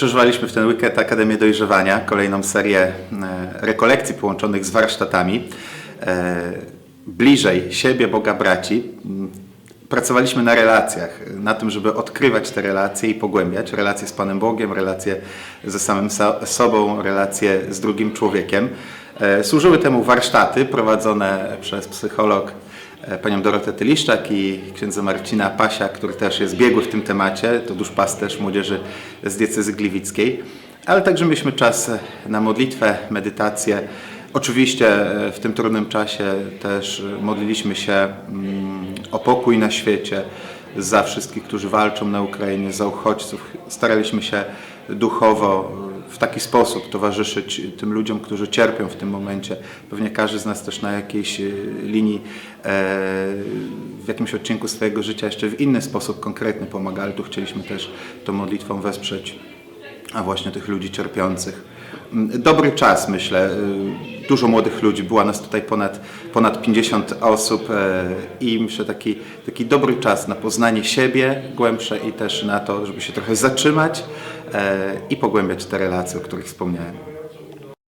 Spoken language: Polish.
Przeżywaliśmy w ten weekend Akademię Dojrzewania, kolejną serię e, rekolekcji połączonych z warsztatami. E, Bliżej siebie, Boga, braci. Mm, Pracowaliśmy na relacjach, na tym, żeby odkrywać te relacje i pogłębiać relacje z Panem Bogiem, relacje ze samym sa- sobą, relacje z drugim człowiekiem. E, Służyły temu warsztaty prowadzone przez psycholog panią Dorotę Tyliszczak i księdza Marcina Pasia, który też jest biegły w tym temacie, to duszpasterz młodzieży z diecezy gliwickiej. Ale także mieliśmy czas na modlitwę, medytację. Oczywiście e, w tym trudnym czasie też e, modliliśmy się mm, o pokój na świecie, za wszystkich, którzy walczą na Ukrainie, za uchodźców. Staraliśmy się duchowo e, w taki sposób towarzyszyć tym ludziom, którzy cierpią w tym momencie. Pewnie każdy z nas też na jakiejś e, linii, e, w jakimś odcinku swojego życia jeszcze w inny sposób konkretny pomaga, ale tu chcieliśmy też tą modlitwą wesprzeć a właśnie tych ludzi cierpiących. Mm, Dobry czas, myślę. Y, Dużo młodych ludzi, była nas tutaj ponad, ponad 50 osób e, i myślę taki, taki dobry czas na poznanie siebie głębsze i też na to, żeby się trochę zatrzymać e, i pogłębiać te relacje, o których wspomniałem.